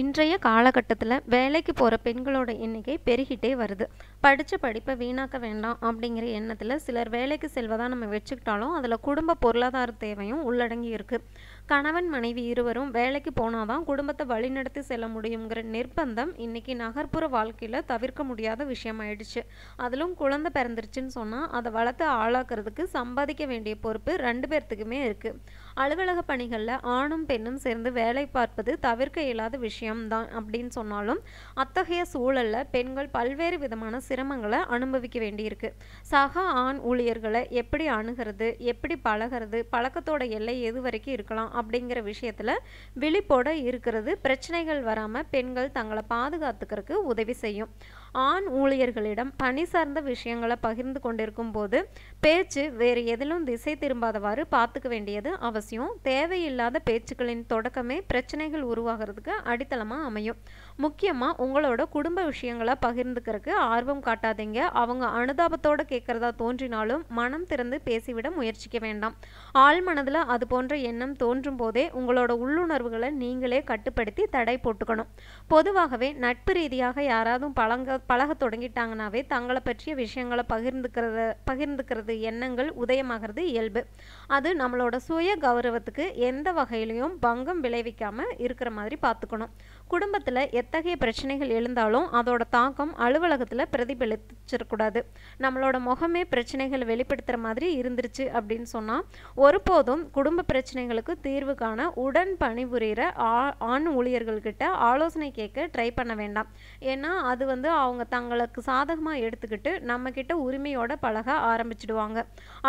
இன்றைய காலகட்டத்தில் வேலைக்கு போகிற பெண்களோட எண்ணிக்கை பெருகிட்டே வருது. படித்த படிப்பை வீணாக்க வேண்டாம் அப்படிங்கிற எண்ணத்தில் சிலர் வேலைக்கு செல்வதாக நம்ம வச்சுக்கிட்டாலும் அதில் குடும்ப பொருளாதார தேவையும் உள்ளடங்கி இருக்குது கணவன் மனைவி இருவரும் வேலைக்கு போனால் தான் குடும்பத்தை வழிநடத்தி செல்ல முடியுங்கிற நிர்பந்தம் இன்னைக்கு நகர்ப்புற வாழ்க்கையில் தவிர்க்க முடியாத விஷயமாயிடுச்சு. அதிலும் குழந்தை பிறந்துருச்சுன்னு சொன்னால் அதை வளர்த்து ஆளாக்குறதுக்கு சம்பாதிக்க வேண்டிய பொறுப்பு ரெண்டு பேர்த்துக்குமே இருக்குது அலுவலக பணிகளில் ஆணும் பெண்ணும் சேர்ந்து வேலை பார்ப்பது தவிர்க்க இயலாத விஷயம்தான் அப்படின்னு சொன்னாலும் அத்தகைய சூழலில் பெண்கள் பல்வேறு விதமான சிரமங்களை அனுபவிக்க வேண்டியிருக்கு. சக ஆண் ஊழியர்களை எப்படி அணுகிறது எப்படி பழகிறது பழக்கத்தோட எல்லை எது வரைக்கும் இருக்கலாம் அப்படிங்கிற விஷயத்தில் விழிப்போட இருக்கிறது. பிரச்சனைகள் வராமல் பெண்கள் தங்களை பாதுகாத்துக்கிறதுக்கு உதவி செய்யும். ஆண் ஊழியர்களிடம் பணி சார்ந்த விஷயங்களை பகிர்ந்து கொண்டிருக்கும் போது பேச்சு வேறு எதிலும் திசை திரும்பாதவாறு பார்த்துக்க வேண்டியது அவசியம். தேவையில்லாத பேச்சுக்களின் தொடக்கமே பிரச்சனைகள் உருவாகிறதுக்கு அடித்தளமாக அமையும். முக்கியமாக உங்களோட குடும்ப விஷயங்களை பகிர்ந்துக்கிறதுக்கு ஆர்வம் காட்டாதீங்க. அவங்க அனுதாபத்தோட கேட்குறதா தோன்றினாலும் மனம் திறந்து பேசிவிட முயற்சிக்க வேண்டாம். ஆள் மனதில் அது போன்ற எண்ணம் தோன்றும் போதே உங்களோட உள்ளுணர்வுகளை நீங்களே கட்டுப்படுத்தி தடை போட்டுக்கணும். பொதுவாகவே நட்பு ரீதியாக யாராவது பழங்க பழக தொடங்கிட்டாங்கனாவே தங்களை பற்றிய விஷயங்களை பகிர்ந்துக்கிறத பகிர்ந்துக்கிறது எண்ணங்கள் உதயமாகிறது இயல்பு. அது நம்மளோட சுய கௌரவத்துக்கு எந்த வகையிலையும் பங்கம் விளைவிக்காமல் இருக்கிற மாதிரி பார்த்துக்கணும். குடும்பத்தில் எத்தகைய பிரச்சனைகள் எழுந்தாலும் அதோட தாக்கம் அலுவலகத்தில் பிரதிபலிச்சிடக்கூடாது. நம்மளோட முகமே பிரச்சனைகள் வெளிப்படுத்துகிற மாதிரி இருந்துருச்சு அப்படின்னு சொன்னால் ஒருபோதும் குடும்ப பிரச்சனைகளுக்கு தீர்வு காண உடன் பணிபுரிகிற ஆ ஆண் ஊழியர்கள்கிட்ட ஆலோசனை கேட்க ட்ரை பண்ண வேண்டாம். ஏன்னா அது வந்து அவங்க தங்களுக்கு சாதகமாக எடுத்துக்கிட்டு நம்மக்கிட்ட உரிமையோட பழக ஆரம்பிச்சிடுவாங்க.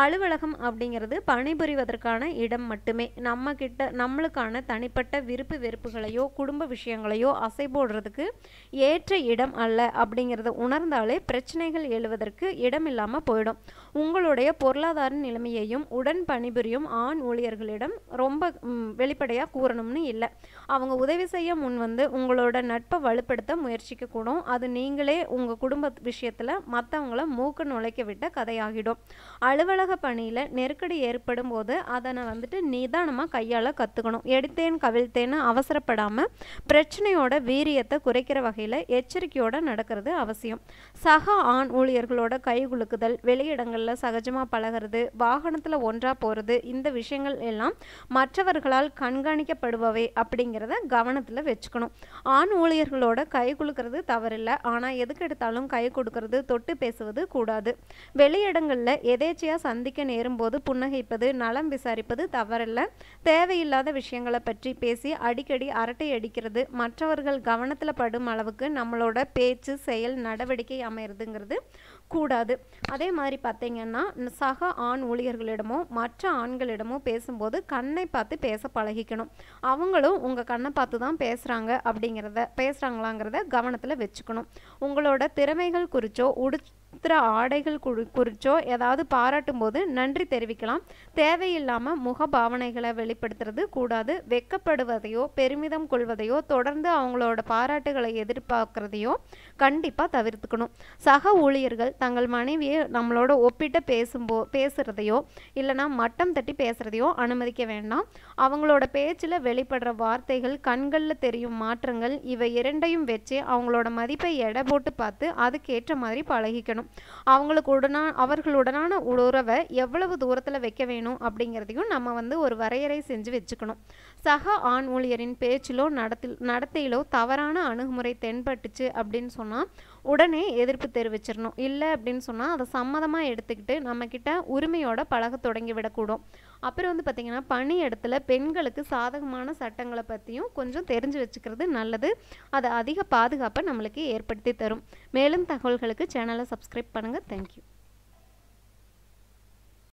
அலுவலகம் அப்படிங்கிறது பணிபுரிவதற்கான இடம் மட்டுமே. நம்ம நம்மளுக்கான தனிப்பட்ட விருப்பு வெறுப்புகளையோ குடும்ப விஷயங்களையோ அசை போடுறதுக்கு ஏற்ற இடம் அல்ல அப்படிங்கிறத உணர்ந்தாலே பிரச்சனைகள் எழுவதற்கு இடம் இல்லாமல் போயிடும். உங்களுடைய பொருளாதார நிலைமையையும் உடன் பணிபுரியும் ஆண் ஊழியர்களிடம் ரொம்ப வெளிப்படையாக கூறணும்னு இல்லை. அவங்க உதவி செய்ய முன் வந்து உங்களோட நட்பை வலுப்படுத்த முயற்சிக்க கூடும் அது நீங்களே உங்கள் குடும்ப விஷயத்தில் மற்றவங்கள மூக்கு நுழைக்க விட்ட கதையாகிடும். அலுவலக பணியில் நெருக்கடி ஏற்படும் போது அதனை வந்துட்டு நிதானமாக கையாள கற்றுக்கணும் எடுத்தேன் கவிழ்த்தேன்னு அவசரப்படாமல் பிரச்சனையோட வீரியத்தை குறைக்கிற வகையில் எச்சரிக்கையோடு நடக்கிறது அவசியம். சக ஆண் ஊழியர்களோட கைகுலுக்குதல் வெளியிடங்களில் சகஜமாக பழகிறது வாகனத்தில் ஒன்றாக போகிறது இந்த விஷயங்கள் எல்லாம் மற்றவர்களால் கண்காணிக்கப்படுபவை அப்படிங்கிறத கவனத்தில் வச்சுக்கணும். ஆண் ஊழியர்களோட கை குலுக்கிறது தவறில்லை. ஆனால் எதுக்கு எடுத்தாலும் கை கொடுக்கறது தொட்டு பேசுவது கூடாது. வெளியிடங்களில் எதேச்சியாக சந்திக்க நேரும் போது புன்னகைப்பது நலம் விசாரிப்பது தவறல்ல. தேவையில்லாத விஷயங்களை பற்றி பேசி அடிக்கடி அரட்டை அடிக்கிறது மற்றவர்கள் கவனத்தில் படும் அளவுக்கு நம்மளோட பேச்சு செயல் நடவடிக்கை அமையிறதுங்கிறது கூடாது. அதே மாதிரி பார்த்தீங்கன்னா சக ஆண் ஊழியர்களிடமோ மற்ற ஆண்களிடமோ பேசும்போது கண்ணை பார்த்து பேச பழகிக்கணும். அவங்களும் உங்கள் கண்ணை பார்த்து தான் பேசுகிறாங்க அப்படிங்கிறத பேசுகிறாங்களாங்கிறத கவனத்தில் வச்சுக்கணும். உங்களோட திறமைகள் குறிச்சோ வஸ்திர ஆடைகள் குறி குறிச்சோ ஏதாவது பாராட்டும் போது நன்றி தெரிவிக்கலாம். தேவையில்லாமல் முக பாவனைகளை வெளிப்படுத்துறது கூடாது. வெக்கப்படுவதையோ பெருமிதம் கொள்வதையோ தொடர்ந்து அவங்களோட பாராட்டுகளை எதிர்பார்க்குறதையோ கண்டிப்பாக தவிர்த்துக்கணும். சக ஊழியர்கள் தங்கள் மனைவியை நம்மளோட ஒப்பிட்டு பேசும்போ பேசுகிறதையோ இல்லைனா மட்டம் தட்டி பேசுகிறதையோ அனுமதிக்க வேண்டாம். அவங்களோட பேச்சில் வெளிப்படுற வார்த்தைகள் கண்களில் தெரியும் மாற்றங்கள் இவை இரண்டையும் வச்சு அவங்களோட மதிப்பை எடை போட்டு பார்த்து அதுக்கேற்ற மாதிரி பழகிக்கணும். அவங்களுக்கு உடனா அவர்களுடனான உறவை எவ்வளவு தூரத்தில் வைக்க வேணும் அப்படிங்கிறதையும் நம்ம வந்து ஒரு வரையறை செஞ்சு வச்சுக்கணும். சக ஆண் ஊழியரின் பேச்சிலோ நடத்தில் நடத்தையிலோ தவறான அணுகுமுறை தென்பட்டுச்சு அப்படின்னு சொன்னால் உடனே எதிர்ப்பு தெரிவிச்சிடணும் இல்லை அப்படின்னு சொன்னால் அதை சம்மதமாக எடுத்துக்கிட்டு நம்மக்கிட்ட உரிமையோட பழக தொடங்கி விடக்கூடும். அப்புறம் வந்து பார்த்திங்கன்னா பணி இடத்துல பெண்களுக்கு சாதகமான சட்டங்களை பற்றியும் கொஞ்சம் தெரிஞ்சு வச்சுக்கிறது நல்லது. அது அதிக பாதுகாப்பை நம்மளுக்கு ஏற்படுத்தி தரும். மேலும் தகவல்களுக்கு சேனலை சப்ஸ்கிரைப் பண்ணுங்கள் தேங்க்யூ